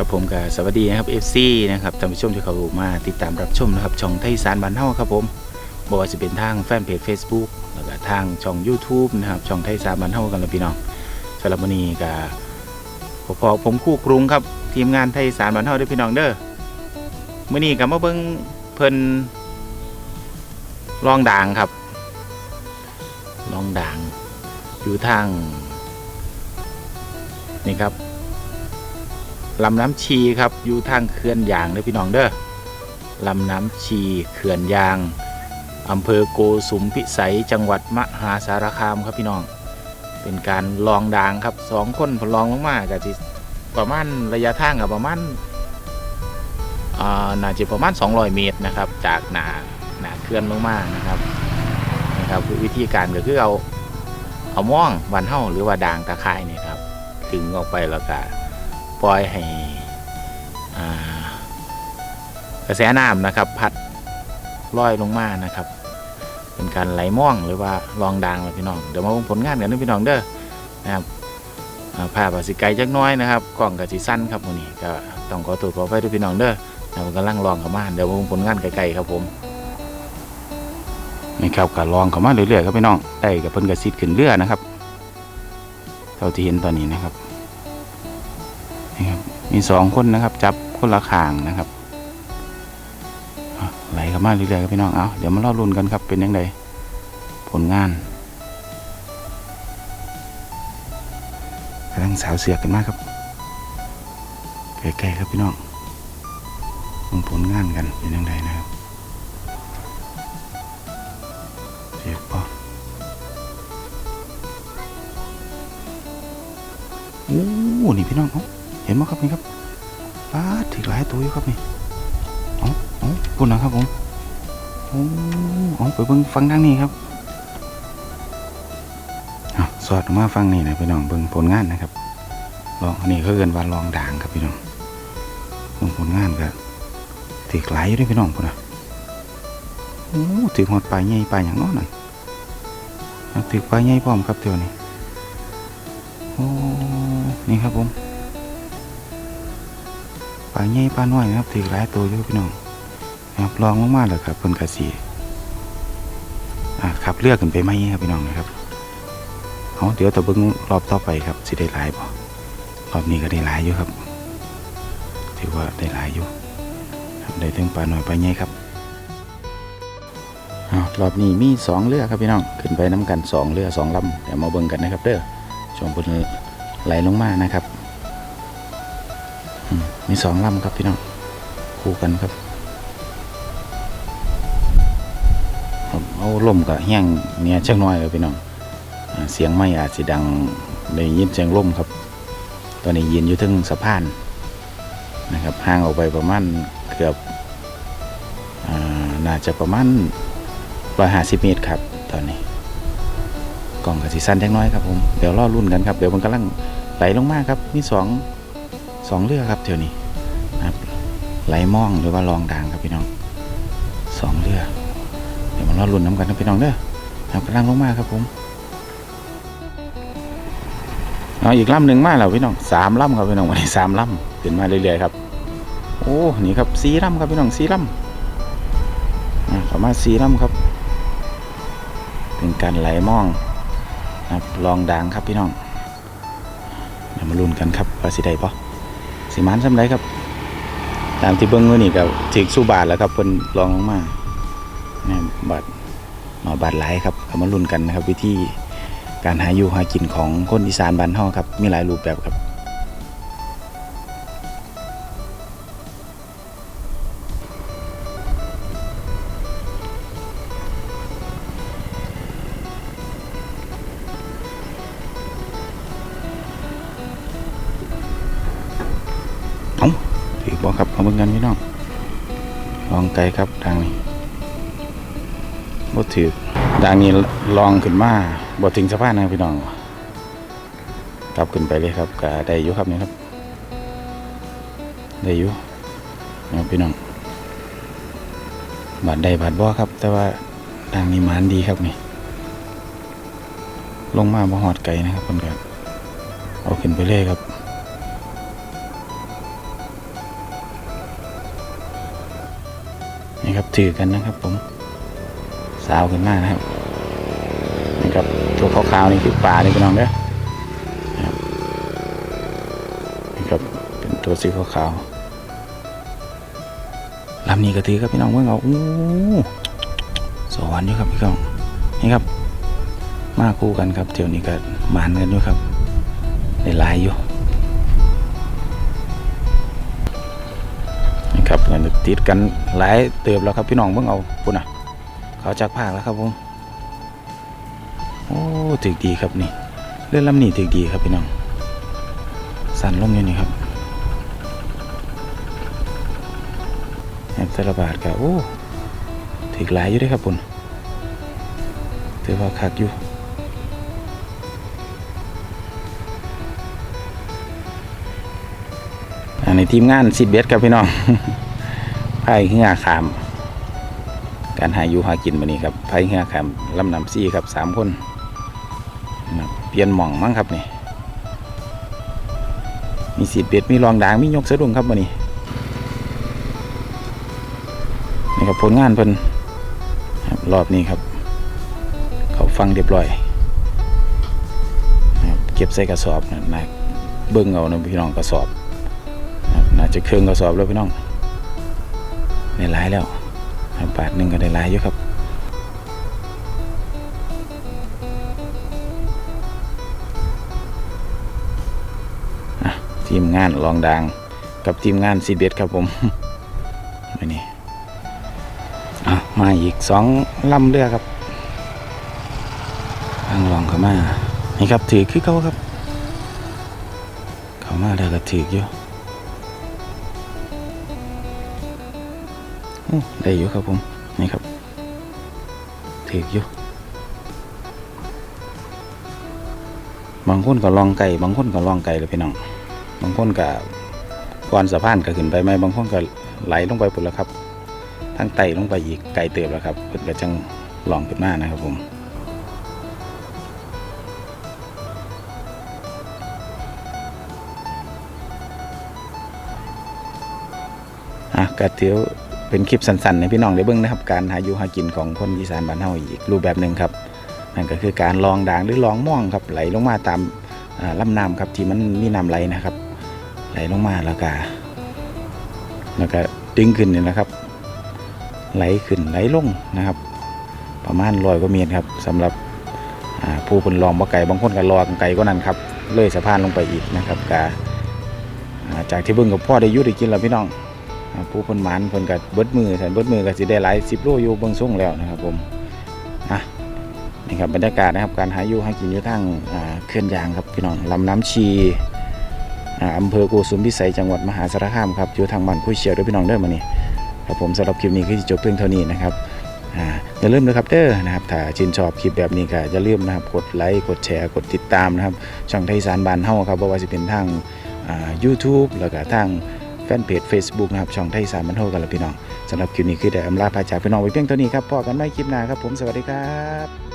ครับผมกับสวัสดีนะครับ FC นะครับท่านผู้ชมที่เขามาติดตามรับชมนะครับช่องไทยสารบันเฮาครับผมบอกว่าจะเป็นทางแฟนเพจ Facebook แล้วก็ทางช่อง YouTube นะครับช่องไทยสารบันเฮากันเลยพี่น้องสำหรับวันนี้ก็พอผมคู่กรุงครับทีมงานไทยสารบันเฮาด้วยพี่น้องเด้อมื้อนี้ก็มาเบิ่งเพิ่นลองด่างครับลองด่างอยู่ทางนี่ครับ ลำน้ำชีครับอยู่ทางเขื่อนยางเด้อพี่น้องเด้อลำน้ำชีเขื่อนยางอำเภอโกสุมพิสัยจังหวัดมหาสารคามครับพี่น้อง เป็นการลองด่างครับสองคนพอลองลงมาก็จะประมาณระยะทางกับประมาณอ่าน่าจะประมาณ 200 เมตรนะครับ จากหนาหนาเขื่อนลงมานะครับนะครับวิธีการก็คือเอาเอาม่องวันเห่าหรือว่าด่างตะไคร่เนี่ยครับถึงออกไปแล้วก็ ปล่อยให้กระแสน้ำนะครับ พัดลอยลงมานะครับ เป็นการไหลม่องหรือว่าลองดางเลยพี่น้องเดี๋ยวมาเบิ่งผลงานกันนะพี่น้องเด้อนะครับอ่าภาพอาสิไกลจักน้อยนะครับกล้องกับสิสั้นครับวันนี้ก็ต้องขอตัวขอไปด้วยพี่น้องเด้อเรากำลังลองเข้ามาเดี๋ยวมาเบิ่งผลงานไกลๆครับผมนี่ครับก็ลองเข้ามาเรื่อยๆครับพี่น้องได้กับเพิ่นกระซิดขึ้นเรือนะครับ เท่าที่เห็นตอนนี้นะครับ มีสองคนนะครับ จับคนละขางนะครับไหลเข้ามาเรื่อยๆครับพี่น้องเอาเดี๋ยวมาเล่ารุ่นกันครับเป็นยังไงผลงานกำลังสาวเสือกกันมากครับใกล้ๆครับพี่น้องลงผลงานกันเป็นยังไงนะครับเสียบปอโอ้นี่พี่น้องเอา เห็นไหมครับนี่ครับปลาถึงหลายตัวอยู่ครับนี่เอาเอาปุ่นนะครับผมโอ้เอาไปเบิ่งฟังทางนี้ครับสอดมาฟังนี่นะพี่น้องเบิ่งผลงานนะครับลองอันนี้เขาเรียนว่าลองด่างครับพี่น้องเบิ่งผลงานก็ถึกหลายอยู่ด้วยพี่น้องพุ่นนะโอ้ถึกหอดปลาใหญ่ปลาอย่างน้อยนั่นเอาถึกปลาใหญ่พร้อมครับเดี๋ยวนี้โอ้นี่ครับผมาใหญ่ปลาน้อยนะครับถือหลายตัวอยู่พี่น้องนะครับลองลงมาเลยครับเพิ่นกระสีอ่าขับเลือกขึ้นไปไหมครับพี่น้องนะครับเอาเดี๋ยวต่อเบิ้งรอบต่อไปครับสิได้หลายบ่รอบนี้ก็ได้หลายอยู่ครับ ถือว่าได้หลายอยู่ครับได้ถึงปลาน้อยปลาใหญ่ครับรอบนี้มีสองเรือครับพี่น้องขึ้นไปน้ำกันสองเรือสองลำเดี๋ยวมาเบิ่งกันนะครับเด้อช่วงเพิ่นไหลลงมานะครับ มีสองลำครับพี่น้องคู่กันครับเอาล่มกับแห้งเนี่ยชักน้อยครับพี่น้องเสียงไม่อาจสิดังได้ยินเสียงล่มครับ ตอนนี้ยืนอยู่ถึงสะพานนะครับห่างออกไปประมาณเกือบอาน่าจะประมาณร้อยห้าสิบเมตรครับ ตอนนี้กล่องกับสีสั้นจักน้อยครับผม เดี๋ยวรอรุ่นกันครับ เดี๋ยวมันกำลังไหลลงมาครับ มีสอง สองเรือครับเที่ยวนี้นะครับไหลม่องหรือว่าลองด่างครับพี่น้องสองเรือเดี๋ยวมารอลุ้นน้ำกันนะพี่น้องเด้อนะครับกำลังลงมาครับผมเอาอีกลำหนึ่งมาแล้วพี่น้องสามลำครับพี่น้องวันนี้สามลำขึ้นมาเรื่อยๆครับโอ้นี่ครับสี่ลำครับพี่น้องสี่ลำอะประมาสี่ลำครับ เป็นการไหลม่องนะครับลองด่างครับพี่น้องเดี๋ยวมาลุ้นกันครับว่าสิได้ปะ สิมันสำไรครับ ตามที่เบิ้งมือนี่กับถึกสู้บาทแล้วครับเพิ่นลองลงมาเนี่ยบาทหนอบาทหลายครับเอามาลุ้นกันนะครับ วิธีการหาอยู่หากินของคนอีสานบ้านเฮาครับ มีหลายรูปแบบครับ บอครับเอาเบิ่งกันพี่น้องลองไกลครับทางนี้บ่ถือทางนี้ลองขึ้นมาบ่ถึงสะพานนะพี่น้องกลับขึ้นไปเลยครับก็ได้อยู่ครับนี่ครับ ได้อยู่นะพี่น้องบาดได้บาดบ่ครับ แต่ว่าทางนี้มานดีครับนี่ลงมาบ่หอดไกลนะครับเพิ่นเอาขึ้นไปเลยครับ ครับถือกันนะครับ ผมสาวขึ้นมากนะครับนี่ครับตัวขาวๆนี่คือปลานี่พี่น้องเด้อนะครับนี่ครับเป็นตัวสีขาวๆลำนี้ก็ถือครับพี่น้องเมื่อเอาอู้สวรรค์อยู่ครับพี่น้องนี่ครับ มาคู่กันครับเที่ยวนี้ก็หมานกันอยู่ครับได้หลายอยู่ ติดกันหลายเติบแล้วครับพี่น้องเพิ่งเอาปุ่นอะ เขาจากภาคแล้วครับผมโอ้ถึกดีครับนี่เลื่อนลำนี่ถึกดีครับพี่น้องสั่นลงอยู่นี่ครับแอมสารบาทกับโอ้ถึกหลายอยู่ด้วยครับผมถือว่าคักอยู่อันนี้ทีมงานสิบเบสครับพี่น้อง ไพ่เหือขาม การหาอยู่หากินวันนี้ครับไพ่เหือขามลำนำซี่ครับสามคนเปลี่ยนหม่องมั้งครับนี่มีสิบเบ็ดมีรองด่างมียกสะดุ้งครับวันนี้นี่ครับผลงานเพิ่นรอบนี้ครับ เขาฟังเรียบร้อยเก็บใส่กระสอบนะนเบิ้งเอานะพี่น้องกระสอบนะครับน่าจะเครื่องกระสอบแล้วพี่น้อง ได้หลายแล้วบาทหนึ่งก็ได้หลายอยู่ครับทีมงานลองดังกับทีมงานซีเบสครับผมมานี่อะมาอีกสองลำเรือครับทางลองเข้ามา นี่ครับถือคือเขาครับ เข้ามาแล้วก็ถืออยู่ ได้อยู่ครับผม นี่ครับถืออยู่บางคนก็ลองไก่บางคนก็ลองไก่เลยพี่น้อง บางคนก็ก่อนสะพานก็ขึ้นไปไหมบางคนก็ไหลลงไปปุ่นแล้วครับทั้งไต่ลงไปอีกไกลเติบแล้วครับเพิ่นก็จังลองขึ้นมานะครับผมอะก็ถือเเป็นคลิปสั้นๆในพี่น้องได้เบิ่งนะครับ การหาอยู่หากินของคนอีสานบ้านเฮาอีกรูปแบบหนึ่งครับนั่นก็คือการลองด่างหรือลองม่องครับ ไหลลงมาตามอ่าลำน้ำครับที่มันมีน้ำไหลนะครับ ไหลลงมาแล้วก็แล้วก็ดึงขึ้นนี่นะครับ ไหลขึ้นไหลลงนะครับ ประมาณร้อยกว่าเมตรครับสำหรับผู้คนลองบ่ไก่บางคนก็ลองไก่ก็นั่นครับเลื่อยสะพานลงไปอีกนะครับกาจากที่เบิ่งกับพ่อได้ยุได้กินแล้วพี่น้อง ผู้คนหมานเพิ่นก็เบิดมือแทนเบิดมือก็สิได้หลาย10โลอยู่เบิ่งส่งแล้วนะครับผมอะนี่ครับบรรยากาศนะครับการหาอยู่หากินอยู่ทางอ่าเขื่อนยางครับพี่น้องลำน้ำชีอ่าอำเภอโกสุมพิสัยจังหวัดมหาสารคามครับอยู่ทางบ้านผู้เชียวด้วยพี่น้องเด้อมานี่ครับผมสำหรับคลิปนี้ก็จะจบเพียงเท่านี้นะครับอย่าลืมนะครับเด้อนะครับถ้าชื่นชอบคลิปแบบนี้ก็อย่าลืมนะครับกดไลค์กดแชร์กดติดตามนะครับช่องไทยสารบานเฮาครับบ่ว่าจะเป็นทางอ่า YouTube แล้วก็ทาง แฟนเพจ Facebook นะครับ ช่องไทยสารบานเฮากันละพี่น้องสำหรับคลิปนี้คือได้อำลาพาจากพี่น้องไปเพียงเท่านี้ครับพอกันใหม่คลิปหน้าครับผมสวัสดีครับ